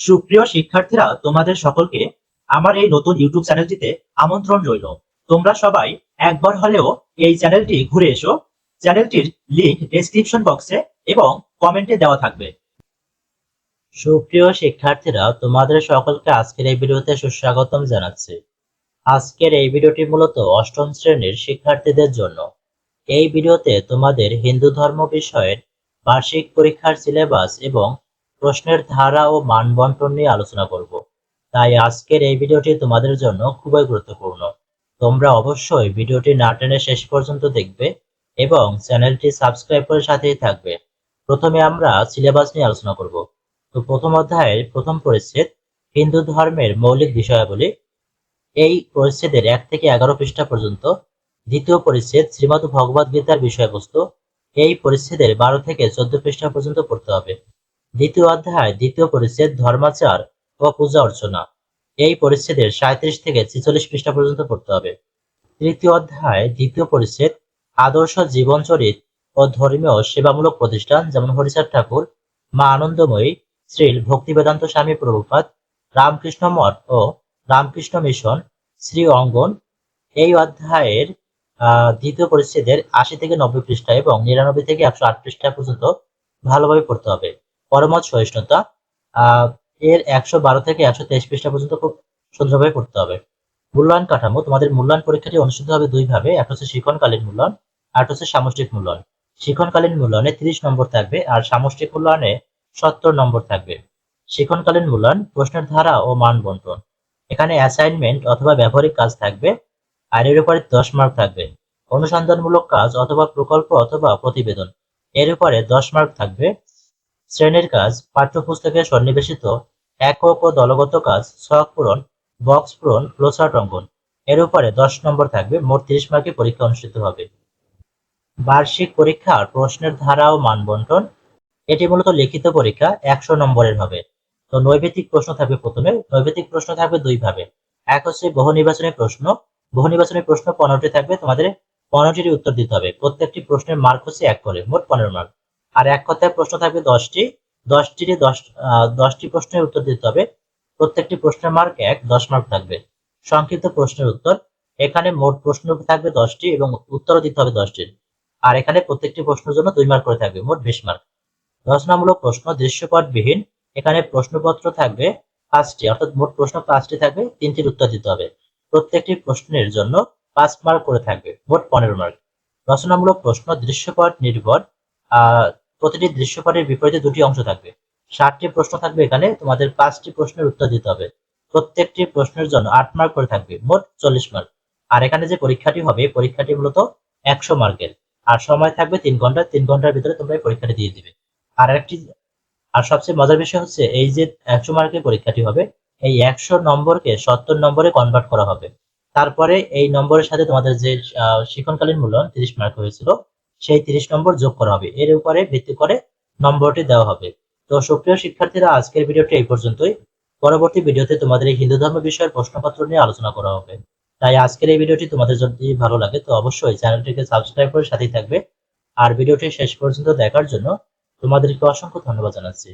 সুপ্রিয় শিক্ষার্থীরা, তোমাদের সকলকে আমার এই নতুন ইউটিউব চ্যানেলটিতে আমন্ত্রণ রইল। তোমরা সবাই একবার হলেও এই চ্যানেলটি ঘুরে এসো। চ্যানেলটির লিংক ডেসক্রিপশন বক্সে এবং কমেন্টে দেওয়া থাকবে। সুপ্রিয় শিক্ষার্থীরা, তোমাদের সকলকে আজকের এই ভিডিওতে সুস্বাগতম জানাচ্ছি। আজকের এই ভিডিওটি মূলত অষ্টম শ্রেণির শিক্ষার্থীদের জন্য। এই ভিডিওতে তোমাদের হিন্দু ধর্ম বিষয়ের বার্ষিক পরীক্ষার সিলেবাস এবং প্রশ্নের ধারা ও মান বন্টন নিয়ে আলোচনা করব। তাই আজকের এই ভিডিওটি তোমাদের জন্য খুবই গুরুত্বপূর্ণ। তোমরা অবশ্যই ভিডিওটি না টেনে শেষ পর্যন্ত দেখবে এবং চ্যানেলটি সাবস্ক্রাইব করে সাথেই থাকবে। প্রথমে আমরা সিলেবাস নিয়ে আলোচনা করব। তো প্রথম অধ্যায়ের প্রথম পরিচ্ছেদ, হিন্দু ধর্মের মৌলিক বিষয়াবলী। এই পরিচ্ছেদের এক থেকে এগারো পৃষ্ঠা পর্যন্ত। দ্বিতীয় পরিচ্ছেদ, শ্রীমদ ভগবদ গীতার বিষয়বস্তু। এই পরিচ্ছেদের বারো থেকে চোদ্দ পৃষ্ঠা পর্যন্ত পড়তে হবে। দ্বিতীয় অধ্যায়, দ্বিতীয় পরিচ্ছেদ, ধর্মাচার ও পূজা অর্চনা। এই পরিচ্ছেদের সাঁত্রিশ থেকে ছেচল্লিশ পৃষ্ঠা পর্যন্ত পড়তে হবে। তৃতীয় অধ্যায়, দ্বিতীয় পরিচ্ছেদ, আদর্শ জীবনচরিত ও ধর্মীয় সেবামূলক প্রতিষ্ঠান, যেমন হরিচাঁদ ঠাকুর, মা আনন্দময়ী শ্রীল ভক্তি বেদান্ত স্বামী প্রভুপাত রামকৃষ্ণ মঠ ও রামকৃষ্ণ মিশন, শ্রী অঙ্গন। এই অধ্যায়ের দ্বিতীয় পরিচ্ছেদের আশি থেকে নব্বই পৃষ্ঠা এবং নিরানব্বই থেকে একশো আট পৃষ্ঠা পর্যন্ত ভালোভাবে পড়তে হবে। পরমত সহিষ্ণুতা এর একশো বারো থেকে একশো তেইশ পৃষ্ঠা পর্যন্ত খুব সুন্দরভাবে পড়তে হবে। মূল্যায়ন কাঠামো, তোমাদের মূল্যায়ন পরীক্ষাটি অনুষ্ঠিত হবে দুই ভাবে একটা হচ্ছে শিক্ষণকালীন মূল্যায়ন, আর হচ্ছে সামষ্টিক মূল্যায়ন। শিক্ষণকালীন মূল্যায়নে তিরিশ নম্বর থাকবে, আর সামষ্টিক মূল্যায়নে সত্তর নম্বর থাকবে। শিক্ষণকালীন মূল্যায়ন, প্রশ্নের ধারা ও মান বন্টন। এখানে অ্যাসাইনমেন্ট অথবা ব্যবহারিক কাজ থাকবে, আর এর উপরে দশ মার্ক থাকবে। অনুসন্ধানমূলক কাজ অথবা প্রকল্প অথবা প্রতিবেদন, এর উপরে দশ মার্ক থাকবে। শ্রেণির কাজ, পাঠ্যপুস্তকে সন্নিবেশিত একক ও দলগত কাজ, ছক পূরণ, বক্স পূরণ ফ্লোচার্ট অঙ্কন এর উপরে দশ নম্বর থাকবে, মোট তিরিশ মার্কের পরীক্ষা অনুষ্ঠিত হবে। বার্ষিক পরীক্ষার প্রশ্নের ধারা ও মান বন্টন এটি মূলত লিখিত পরীক্ষা, একশো নম্বরের হবে। তো নৈবেদিক প্রশ্ন থাকবে প্রথমে, নৈবেদিক প্রশ্ন থাকবে দুই ভাবে এক হচ্ছে বহু নির্বাচনী প্রশ্ন বহু নির্বাচনী প্রশ্ন পনেরোটি থাকবে, তোমাদের পনেরোটির উত্তর দিতে হবে। প্রত্যেকটি প্রশ্নের মার্ক হচ্ছে এক করে, মোট পনেরো মার্ক আর এক কথায় প্রশ্ন থাকবে দশটি। দশটিরই দশ দশটি প্রশ্নের উত্তর দিতে হবে। প্রত্যেকটি প্রশ্নের মার্ক এক, দশ মার্ক থাকবে। সংক্ষিপ্ত প্রশ্নের উত্তর। এখানে মোট প্রশ্ন থাকবে দশটি এবং উত্তরও দিতে হবে দশটির। আর এখানে প্রত্যেকটি প্রশ্নের জন্য দুই মার্ক করে থাকবে, মোট বিশ মার্ক রচনামূলক প্রশ্ন, দৃশ্যপটবিহীন। এখানে প্রশ্নপত্র থাকবে পাঁচটি, অর্থাৎ মোট প্রশ্ন পাঁচটি থাকবে, তিনটির উত্তর দিতে হবে। প্রত্যেকটি প্রশ্নের জন্য পাঁচ মার্ক করে থাকবে, মোট পনেরো মার্ক রচনামূলক প্রশ্ন, দৃশ্যপট নির্ভর। প্রতিটি দৃশ্যপটের বিপরীতে দুটি অংশ থাকবে। ষাটটি প্রশ্ন থাকবে এখানে, তোমাদের পাঁচটি প্রশ্নের উত্তর দিতে হবে। প্রত্যেকটি প্রশ্নের জন্য আট মার্ক করে থাকবে, মোট চল্লিশ মার্ক আর এখানে যে পরীক্ষাটি হবে পরীক্ষাটি মূলত একশো মার্কের আর সময় থাকবে তিন ঘণ্টা, তিন ঘণ্টার ভিতরে তোমরা এই পরীক্ষাটি দিয়ে দিবে। আর একটি, আর সবচেয়ে মজার বিষয় হচ্ছে, এই যে একশো মার্কের পরীক্ষাটি হবে, এই একশো নম্বরকে সত্তর নম্বরে কনভার্ট করা হবে। তারপরে এই নম্বরের সাথে তোমাদের যে শিক্ষণকালীন মূল্যায়ন, তিরিশ মার্ক হয়েছিল সেই তিরিশ নম্বর যোগ করা হবে। এর উপরে ভিত্তি করে নম্বরটি দেওয়া হবে। তো সুপ্রিয় শিক্ষার্থীরা, আজকের ভিডিওটি এই পর্যন্তই। পরবর্তী ভিডিওতে তোমাদের এই হিন্দু ধর্ম বিষয়ের প্রশ্নপত্র নিয়ে আলোচনা করা হবে। তাই আজকের এই ভিডিওটি তোমাদের যদি ভালো লাগে, তো অবশ্যই চ্যানেলটিকে সাবস্ক্রাইব করে সাথেই থাকবে। আর ভিডিওটি শেষ পর্যন্ত দেখার জন্য তোমাদেরকে অসংখ্য ধন্যবাদ জানাচ্ছি।